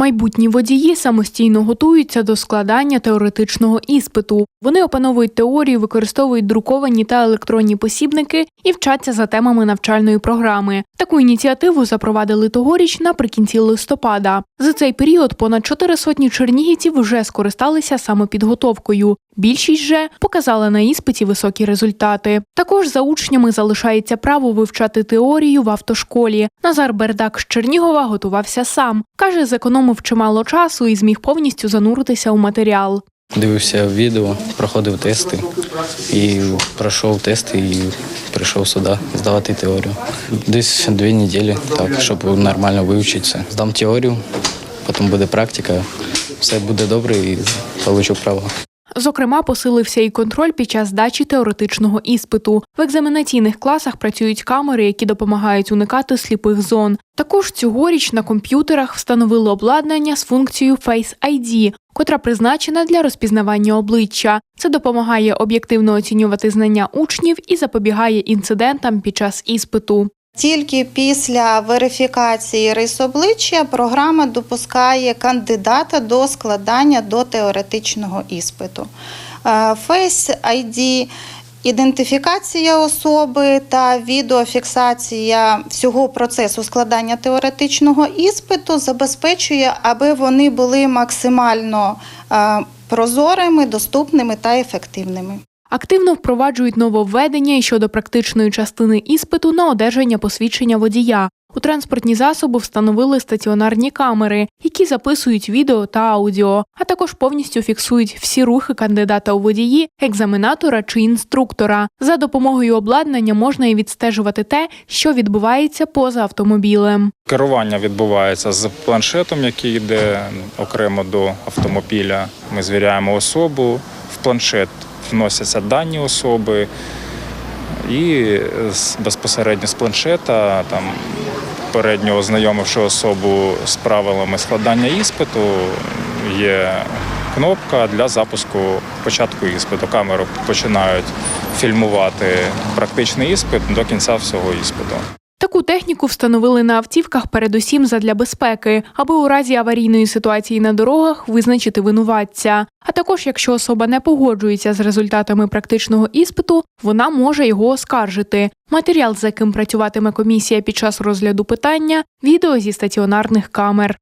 Майбутні водії самостійно готуються до складання теоретичного іспиту. Вони опановують теорію, використовують друковані та електронні посібники і вчаться за темами навчальної програми. Таку ініціативу запровадили тогоріч наприкінці листопада. За цей період понад чотири сотні чернігівців вже скористалися самопідготовкою. Більшість же показала на іспиті високі результати. Також за учнями залишається право вивчати теорію в автошколі. Назар Бердак з Чернігова готувався сам. Каже, зекономив чимало часу і зміг повністю зануритися у матеріал. Дивився відео, проходив тести і пройшов тести і прийшов сюди здавати теорію. Десь дві неділі, так, щоб нормально вивчитися. Здам теорію, потім буде практика, все буде добре і получу право. Зокрема, посилився і контроль під час здачі теоретичного іспиту. В екзаменаційних класах працюють камери, які допомагають уникати сліпих зон. Також цьогоріч на комп'ютерах встановили обладнання з функцією Face ID, котра призначена для розпізнавання обличчя. Це допомагає об'єктивно оцінювати знання учнів і запобігає інцидентам під час іспиту. Тільки після верифікації рис обличчя програма допускає кандидата до складання до теоретичного іспиту. Е, Face ID Ідентифікація особи та відеофіксація всього процесу складання теоретичного іспиту забезпечує, аби вони були максимально е, прозорими, доступними та ефективними. Активно впроваджують нововведення і щодо практичної частини іспиту на одержання посвідчення водія. У транспортні засоби встановили стаціонарні камери, які записують відео та аудіо, а також повністю фіксують всі рухи кандидата у водії, екзаменатора чи інструктора. За допомогою обладнання можна і відстежувати те, що відбувається поза автомобілем. Керування відбувається з планшетом, який йде окремо до автомобіля. Ми звіряємо особу, в планшет вносяться дані особи, і безпосередньо з планшета, там попередньо ознайомивши особу з правилами складання іспиту, є кнопка для запуску початку іспиту. Камеру починають фільмувати практичний іспит до кінця всього іспиту. Таку техніку встановили на автівках передусім задля безпеки, аби у разі аварійної ситуації на дорогах визначити винуватця. А також, якщо особа не погоджується з результатами практичного іспиту, вона може його оскаржити. Матеріал, з яким працюватиме комісія під час розгляду питання, відео зі стаціонарних камер.